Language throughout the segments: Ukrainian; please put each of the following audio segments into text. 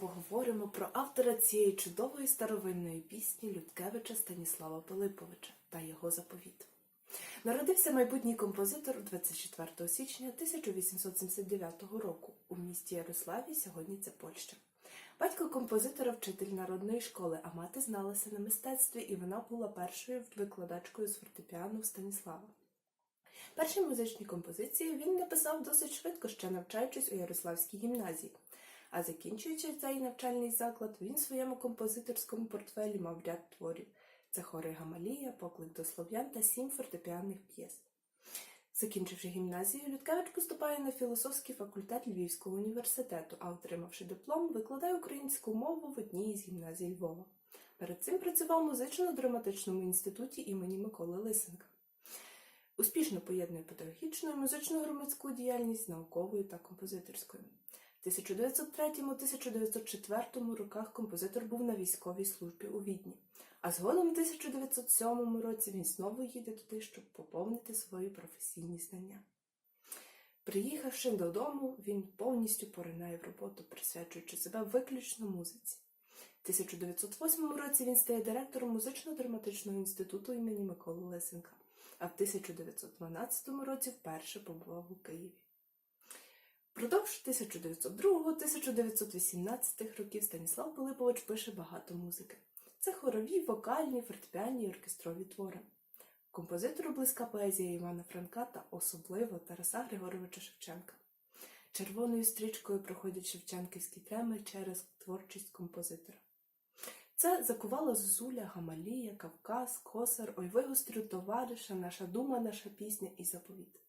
поговоримо про автора цієї чудової старовинної пісні Людкевича Станіслава Пилиповича та його заповіт. Народився майбутній композитор 24 січня 1879 року у місті Ярославі, сьогодні це Польща. Батько композитора вчитель народної школи, а мати зналася на мистецтві, і вона була першою викладачкою з фортепіану Станіслава. Перші музичні композиції він написав досить швидко, ще навчаючись у Ярославській гімназії. А закінчуючи цей навчальний заклад, він в своєму композиторському портфелі мав ряд творів. Це хори Гамалія, поклик до слов'ян та сім фортепіанних п'єс. Закінчивши гімназію, Людкевич поступає на філософський факультет Львівського університету, а отримавши диплом, викладає українську мову в одній із гімназій Львова. Перед цим працював у музично-драматичному інституті імені Миколи Лисенка. Успішно поєднує педагогічну і музичну громадську діяльність з науковою та композиторською. В 1903-1904 роках композитор був на військовій службі у Відні, а згодом у 1907 році він знову їде туди, щоб поповнити свої професійні знання. Приїхавши додому, він повністю поринає в роботу, присвячуючи себе виключно музиці. В 1908 році він стає директором музично-драматичного інституту імені Миколи Лисенка, а в 1912 році вперше побував у Києві. Впродовж 1902-1918 років Станіслав Пилипович пише багато музики. Це хорові, вокальні, фортепіанні і оркестрові твори. Композитору близька поезія Івана Франка та особливо Тараса Григоровича Шевченка. Червоною стрічкою проходять шевченківські теми через творчість композитора. Це закувала Зозуля, Гамалія, Кавказ, Косар, Ой вигострю товариша, наша дума, наша пісня і заповіт.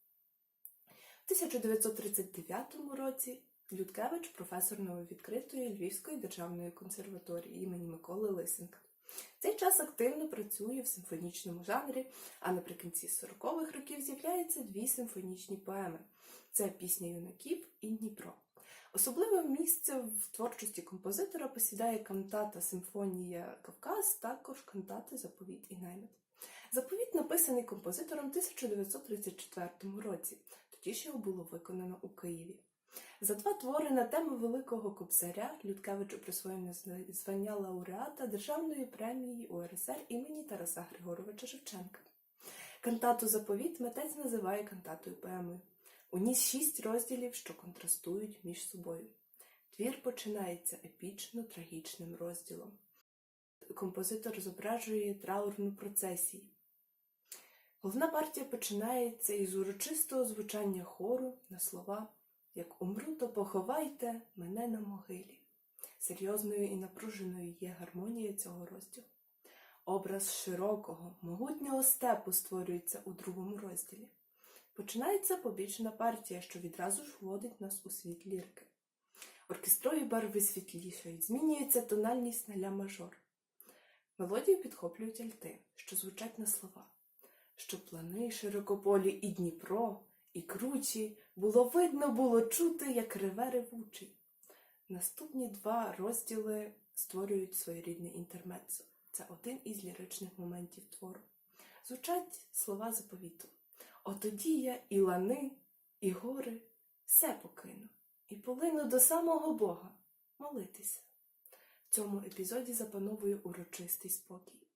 У 1939 році Людкевич професор нововідкритої Львівської державної консерваторії імені Миколи Лисенка. В цей час активно працює в симфонічному жанрі, а наприкінці 40-х років з'являються дві симфонічні поеми: це пісня юнаків і Дніпро. Особливе місце в творчості композитора посідає кантата Симфонія Кавказ, також кантати Заповіт і наймит. Заповіт написаний композитором в 1934 році, тоді його було виконано у Києві. За два твори на тему Великого Кобзаря Людкевичу присвоєно звання лауреата Державної премії УРСР імені Тараса Григоровича Шевченка. Кантату Заповіт митець називає кантатою поемою. У ній шість розділів, що контрастують між собою. Твір починається епічно трагічним розділом. Композитор зображує траурну процесію. Головна партія починається із урочистого звучання хору на слова Як умру, то поховайте мене на могилі. Серйозною і напруженою є гармонія цього розділу. Образ широкого, могутнього степу створюється у другому розділі. Починається побічна партія, що відразу ж вводить нас у світ лірки. Оркестрові барви світлішають, змінюється тональність на ля мажор. Мелодію підхоплюють альти, що звучать на слова. Що плани широкополі і Дніпро, і кручі, було видно, було чути, як реве ревучий. Наступні два розділи створюють своєрідне інтермеццо. Це один із ліричних моментів твору. Звучать слова заповіту. Отоді я і лани, і гори все покину, і полину до самого Бога молитися. В цьому епізоді запановує урочистий спокій.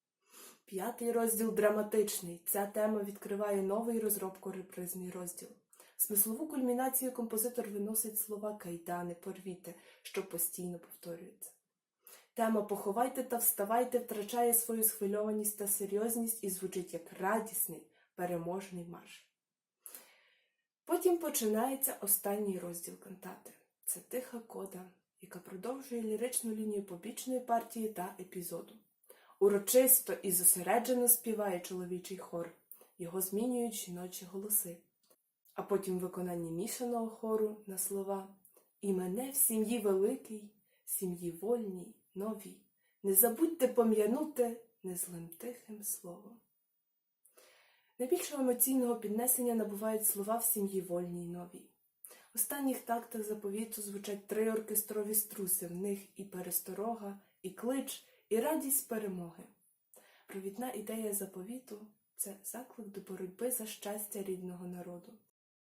П'ятий розділ драматичний. Ця тема відкриває новий розробку репризний розділ. Смислову кульмінацію композитор виносить слова кайдани, порвіте, що постійно повторюється. Тема Поховайте та вставайте втрачає свою схвильованість та серйозність і звучить як радісний, переможний марш. Потім починається останній розділ кантати. Це тиха кода, яка продовжує ліричну лінію побічної партії та епізоду. Урочисто і зосереджено співає чоловічий хор, його змінюють жіночі голоси. А потім виконання мішаного хору на слова І мене в сім'ї великій, сім'ї вольній, новій. Не забудьте пом'янути незлим тихим словом. Найбільшого емоційного піднесення набувають слова в сім'ї вольній новій. В останніх тактах заповіту звучать три оркестрові струси, в них і пересторога, і клич, і радість перемоги. Провідна ідея заповіту це заклик до боротьби за щастя рідного народу,